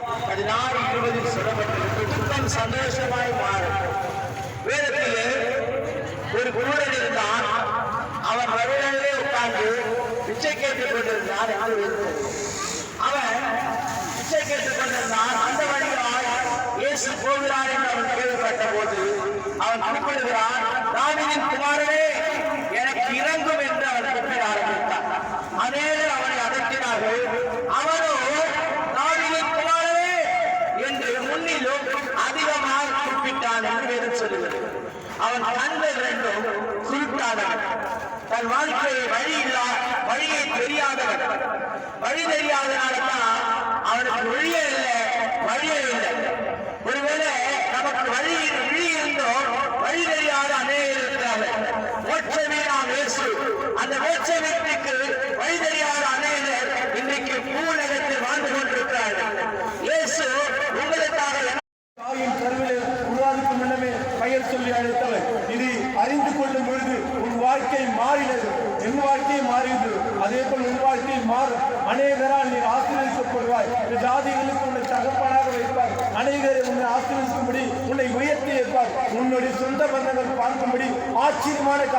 பதினாறு இருபதில் சொல்லப்பட்டிருக்கு சுகம் சந்தோஷமாய் மாறும் வேதத்திலே ஒரு குருடன் இருந்தான். அவன் வருடங்களே உட்கார்ந்து பிச்சை கேட்டுக் கொண்டிருந்தான். என்று அவன் பிச்சை கேட்டுக் கொண்டிருந்தான். அந்த வழியால் இயேசு போகிறார் என்று அவன் கேள்விப்பட்ட போது அவன் குறிப்பிடுகிறான் ராமியின் குமாரனே எனக்கு இறங்கும் என்று அவன் கூப்பிட ஆரம்பித்தான் அதே அவனை அடக்கினார்கள் அவனோ தாவீதின் குமாரனே என்று முன்னிலும் அதிகமாக குறிப்பிட்டான் என்று வேதம் சொல்லுகிறது. அவன் கண்கள் ரெண்டும் குருட்டானவன் தன் வாழ்க்கையை வழி இல்லா வழியை தெரியாதவன் வழி தெரியாதனால்தான் அவனுக்கு வழியே இல்லை வழியே சொல்லி அழைத்தவர். இது அறிந்து கொள்ளும் பொழுது உன் வாழ்க்கை மாறினது. என் வாழ்க்கை மாறியது. அதே போல் உன் வாழ்க்கை மாறும். அநேகரால் நீ ஆசீர்வதிக்கப்படுவாய். ஜாதிகளுக்கு உன்னை தகப்பனாக வைப்பார். அநேகரை உன்னை ஆசீர்வதிக்கும்படி உன்னை உயர்த்தி வைப்பார் உன்னுடைய சொந்த பந்தங்கள் பார்க்கும்படி ஆச்சரியமான காரியம்.